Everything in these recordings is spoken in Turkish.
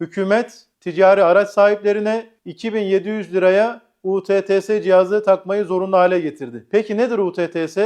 Hükümet ticari araç sahiplerine 2700 liraya UTTS cihazı takmayı zorunlu hale getirdi. Peki nedir UTTS?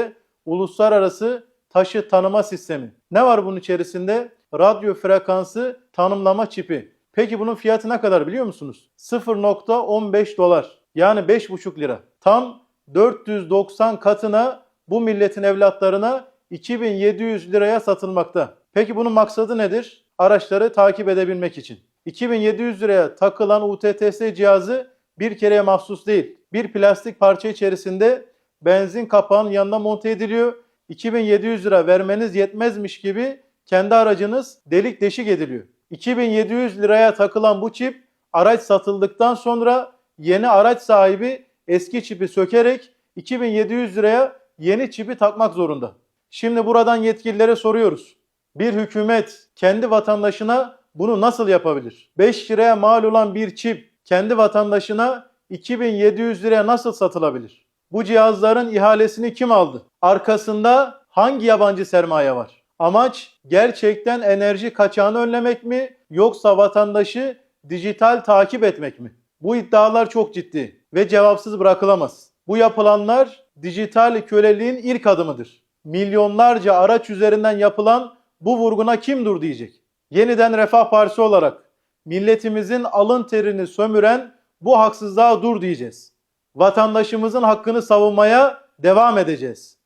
Uluslararası Taşıt Tanıma Sistemi. Ne var bunun içerisinde? Radyo frekansı tanımlama çipi. Peki bunun fiyatı ne kadar biliyor musunuz? 0.15 dolar. Yani 5,5 lira. Tam 490 katına bu milletin evlatlarına 2700 liraya satılmakta. Peki bunun maksadı nedir? Araçları takip edebilmek için. 2700 liraya takılan UTTS cihazı bir kereye mahsus değil. Bir plastik parça içerisinde benzin kapağının yanına monte ediliyor. 2700 lira vermeniz yetmezmiş gibi kendi aracınız delik deşik ediliyor. 2700 liraya takılan bu çip araç satıldıktan sonra yeni araç sahibi eski çipi sökerek 2700 liraya yeni çipi takmak zorunda. Şimdi buradan yetkililere soruyoruz. Bir hükümet kendi vatandaşına bunu nasıl yapabilir? 5 liraya mal olan bir çip kendi vatandaşına 2700 liraya nasıl satılabilir? Bu cihazların ihalesini kim aldı? Arkasında hangi yabancı sermaye var? Amaç gerçekten enerji kaçağını önlemek mi yoksa vatandaşı dijital takip etmek mi? Bu iddialar çok ciddi ve cevapsız bırakılamaz. Bu yapılanlar dijital köleliğin ilk adımıdır. Milyonlarca araç üzerinden yapılan bu vurguna kim dur diyecek? Yeniden Refah Partisi olarak milletimizin alın terini sömüren bu haksızlığa dur diyeceğiz. Vatandaşımızın hakkını savunmaya devam edeceğiz.